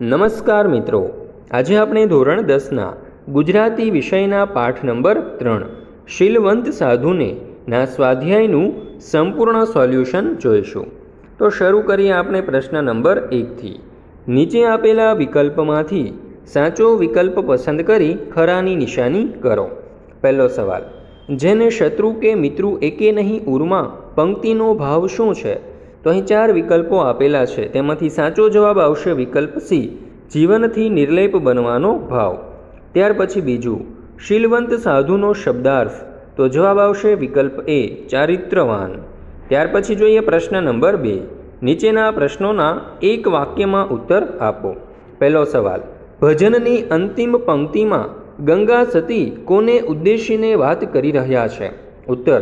નમસ્કાર મિત્રો. આજે આપણે ધોરણ દસના ગુજરાતી વિષયના પાઠ નંબર ત્રણ, શીલવંત સાધુને ના સ્વાધ્યાયનું સંપૂર્ણ સોલ્યુશન જોઈશું. તો શરૂ કરીએ આપણે પ્રશ્ન નંબર એકથી. નીચે આપેલા વિકલ્પમાંથી સાચો વિકલ્પ પસંદ કરી ખરાની નિશાની કરો. પહેલો સવાલ, જેને શત્રુ કે મિત્રુ એકે નહીં ઉરમાં પંક્તિનો ભાવ શું છે? તો અહીં ચાર વિકલ્પો આપેલા છે. તેમાંથી સાચો જવાબ આવશે વિકલ્પ સી, જીવનથી નિર્લેપ બનવાનો ભાવ. ત્યાર પછી બીજું, શીલવંત સાધુનો શબ્દાર્થ. તો જવાબ આવશે વિકલ્પ એ, ચારિત્રવાન. ત્યાર પછી જોઈએ પ્રશ્ન નંબર બે, નીચેના પ્રશ્નોના એક વાક્યમાં ઉત્તર આપો. પહેલો સવાલ, ભજનની અંતિમ પંક્તિમાં ગંગા સતી કોને ઉદ્દેશીને વાત કરી રહ્યા છે? ઉત્તર,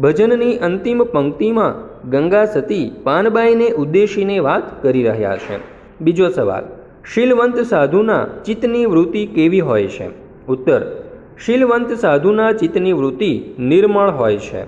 ભજનની અંતિમ પંક્તિમાં ગંગા સતી પાનબાઈને ઉદ્દેશીને વાત કરી રહ્યા છે. બીજો સવાલ, શીલવંત સાધુના ચિત્તની વૃત્તિ કેવી હોય છે? ઉત્તર, શીલવંત સાધુના ચિત્તની વૃત્તિ નિર્મળ હોય છે.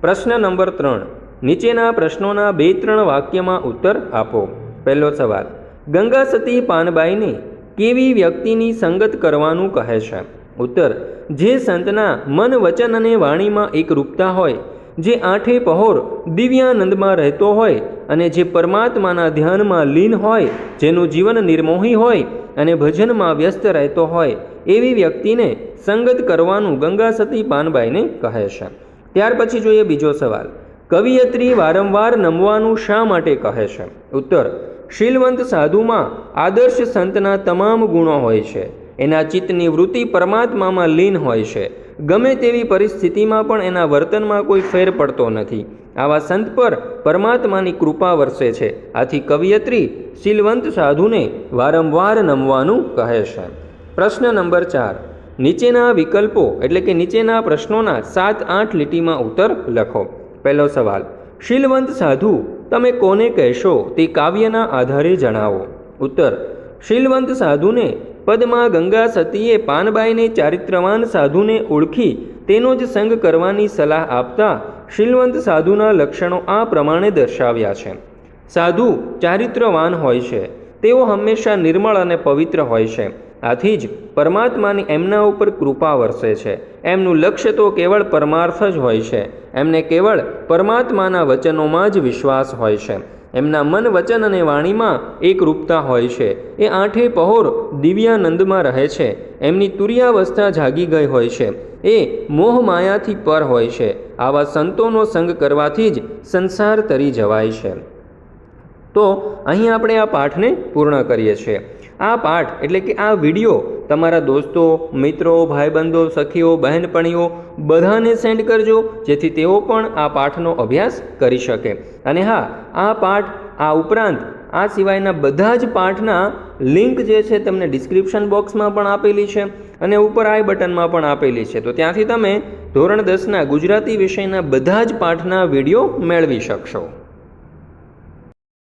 પ્રશ્ન નંબર ત્રણ, નીચેના પ્રશ્નોના બે ત્રણ વાક્યમાં ઉત્તર આપો. પહેલો સવાલ, ગંગા સતી પાનબાઈને કેવી વ્યક્તિની સંગત કરવાનું કહે છે? ઉત્તર, જે સંતના મન વચન અને વાણીમાં એકરૂપતા હોય જે આઠે પહોર દિવ્યાનંદમાં રહેતો હોય અને જે પરમાત્માના ધ્યાનમાં લીન હોય, જેનું જીવન નિર્મોહી હોય અને ભજનમાં વ્યસ્ત રહેતો હોય, એવી વ્યક્તિને સંગત કરવાનું ગંગા સતી પાનબાઈને કહે છે. ત્યાર પછી જોઈએ બીજો સવાલ. કવિયત્રી વારંવાર નમવાનું શા માટે કહે છે? ઉત્તર. શીલવંત સાધુમાં આદર્શ સંતના તમામ ગુણો હોય છે. એના ચિત્તની વૃત્તિ પરમાત્મામાં લીન હોય છે. ગમે તેવી પરિસ્થિતિમાં પણ એના વર્તનમાં કોઈ ફેર પડતો નથી. આવા સંત પર પરમાત્માની કૃપા વરસે છે. આથી કવિયત્રી શીલવંત સાધુને વારંવાર નમવાનું કહે છે. પ્રશ્ન નંબર ચાર. નીચેના વિકલ્પો એટલે કે નીચેના પ્રશ્નોના સાત આઠ લીટીમાં ઉત્તર લખો. પહેલો સવાલ. શીલવંત સાધુ, તમે કોને કહેશો તે કાવ્યના આધારે જણાવો. ઉત્તર. શીલવંત સાધુને પદમાં ગંગા સતીએ પાનબાઈને ચારિત્રવાન સાધુને ઓળખી તેનો જ સંગ કરવાની સલાહ આપતા શીલવંત સાધુના લક્ષણો આ પ્રમાણે દર્શાવ્યા છે. સાધુ ચારિત્રવાન હોય છે. તેઓ હંમેશા નિર્મળ અને પવિત્ર હોય છે. આથી જ પરમાત્માની એમના ઉપર કૃપા વરસે છે. એમનું લક્ષ્ય તો કેવળ પરમાર્થ જ હોય છે. એમને કેવળ પરમાત્માના વચનોમાં જ વિશ્વાસ હોય છે. એમના મન, વચન અને વાણીમાં એકરૂપતા હોય છે. એ આઠે પહોર દિવ્યાનંદમાં રહે છે. એમની તુર્યાવસ્થા જાગી ગઈ હોય છે. એ મોહ માયાથી પર હોય છે. આવા સંતોનો સંગ કરવાથી જ સંસાર તરી જવાય છે. તો અહીં આપણે આ પાઠને પૂર્ણ કરીએ છીએ. આ પાઠ એટલે કે આ વીડિયો તમારા દોસ્તો, મિત્રો, ભાઈબંધો, સખીઓ, બહેનપણીઓ બધાને સેન્ડ કરજો, જેથી તેઓ પણ આ પાઠનો અભ્યાસ કરી શકે. અને હા, આ પાઠ, આ ઉપરાંત, આ સિવાયના બધા જ પાઠના લિંક જે છે તમને ડિસ્ક્રિપ્શન બોક્સમાં પણ આપેલી છે અને ઉપર આઈ બટનમાં પણ આપેલી છે. તો ત્યાંથી તમે ધોરણ દસના ગુજરાતી વિષયના બધા જ પાઠના વીડિયો મેળવી શકશો.